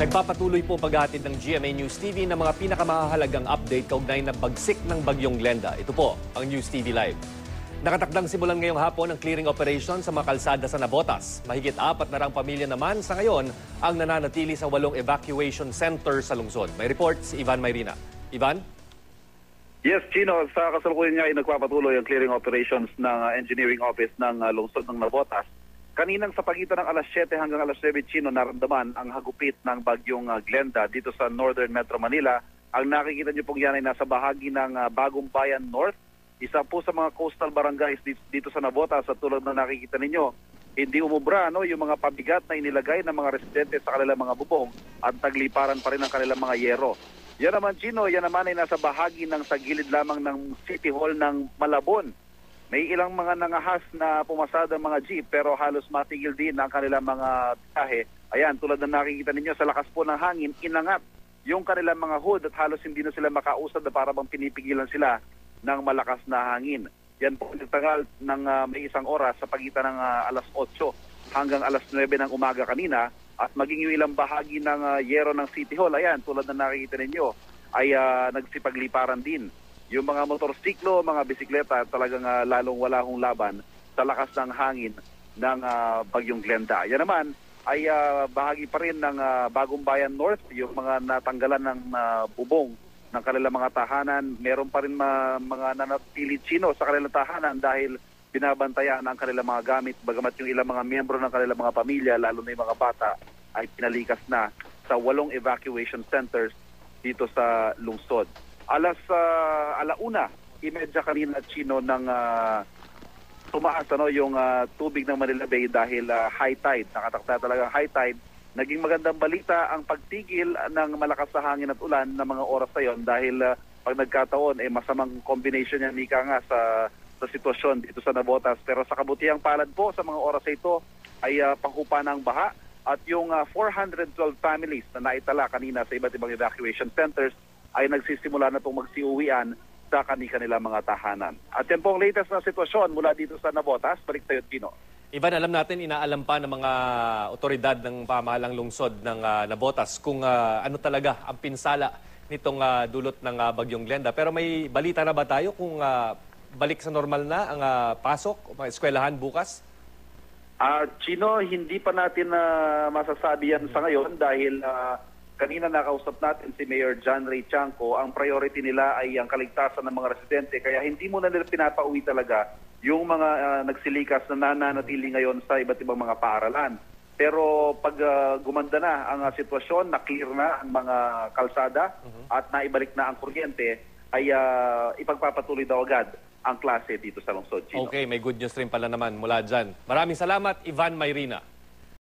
Nagpapatuloy po paghahatid ng GMA News TV ng mga pinakamahalagang update kaugnay ng bagsik ng bagyong Glenda. Ito po ang News TV Live. Nakatakdang simulan ngayong hapon ang clearing operation sa mga kalsada sa Nabotas. Mahigit apat na rang pamilya naman sa ngayon ang nananatili sa walong evacuation center sa lungsod. May report si Ivan Mayrina. Ivan? Yes, Chino, sa kasalukuyan nga ay nagpapatuloy ang clearing operations ng uh, engineering office ng uh, lungsod ng Navotas. Kaninang sa pagitan ng alas 7 hanggang alas 9, Chino, naramdaman ang hagupit ng bagyong uh, Glenda dito sa northern Metro Manila. Ang nakikita niyo pong yan ay nasa bahagi ng uh, Bagong Bayan North, isa po sa mga coastal barangays dito, dito sa Navotas at tulad na nakikita ninyo, hindi umubra no, yung mga pabigat na inilagay ng mga residente sa kanilang mga bubong at tagliparan pa rin ang kanilang mga yero. Yan naman, Chino, yan naman ay nasa bahagi ng sa gilid lamang ng City Hall ng Malabon. May ilang mga nangahas na pumasada mga jeep pero halos matigil din ang kanilang mga biyahe. Ayan, tulad ng nakikita ninyo sa lakas po ng hangin, inangat yung kanilang mga hood at halos hindi na sila makausad na para bang pinipigilan sila ng malakas na hangin. Yan po nagtagal ng ah, may isang oras sa pagitan ng ah, alas 8 hanggang alas 9 ng umaga kanina at maging yung ilang bahagi ng ah, yero ng City Hall, ayan, tulad na nakikita ninyo, ay ah, nagsipagliparan din. Yung mga motorsiklo, mga bisikleta, talagang ah, lalong wala hong laban sa lakas ng hangin ng ah, Bagyong Glenda. Yan naman ay ah, bahagi pa rin ng ah, Bagong Bayan North, yung mga natanggalan ng ah, bubong ng kanilang mga tahanan. Meron pa rin ma- mga nanatili Chino sa kanilang tahanan dahil binabantayan ang kanilang mga gamit. Bagamat yung ilang mga miyembro ng kanilang mga pamilya, lalo na yung mga bata, ay pinalikas na sa walong evacuation centers dito sa lungsod. Alas uh, alauna, imedya kanina Chino ng ah, tumaas ano yung ah, tubig ng Manila Bay dahil ah, high tide. Nakatakda talaga high tide. Naging magandang balita ang pagtigil ng malakas na hangin at ulan ng mga oras na yon dahil ah, pag nagkataon eh masamang combination yan Mika nga sa sa sitwasyon dito sa Nabotas. Pero sa kabutihang palad po sa mga oras na ito ay uh, panghupa ng baha at yung ah, 412 families na naitala kanina sa iba't ibang evacuation centers ay nagsisimula na pong magsiuwian sa kanilang mga tahanan. At yan po ang latest na sitwasyon mula dito sa Nabotas. Balik tayo, Tino. Ivan, alam natin, inaalam pa ng mga otoridad ng pamahalang lungsod ng ah, Nabotas kung ah, ano talaga ang pinsala nitong ah, dulot ng ah, bagyong Glenda. Pero may balita na ba tayo kung ah, balik sa normal na ang ah, pasok o mga eskwelahan bukas? Ah, Chino, hindi pa natin na masasabi yan sa ngayon dahil ah, kanina nakausap natin si Mayor John Ray Chanco, ang priority nila ay ang kaligtasan ng mga residente kaya hindi muna nila pinapauwi talaga yung mga ah, nagsilikas na nananatili ngayon sa iba't ibang mga paaralan. Pero pag ah, gumanda na ang ah, sitwasyon, na-clear na ang mga kalsada at naibalik na ang kuryente, ay ah, ipagpapatuloy daw agad ang klase dito sa lungsod, Chino. Okay, may good news rin pala naman mula dyan. Maraming salamat, Ivan Mayrina.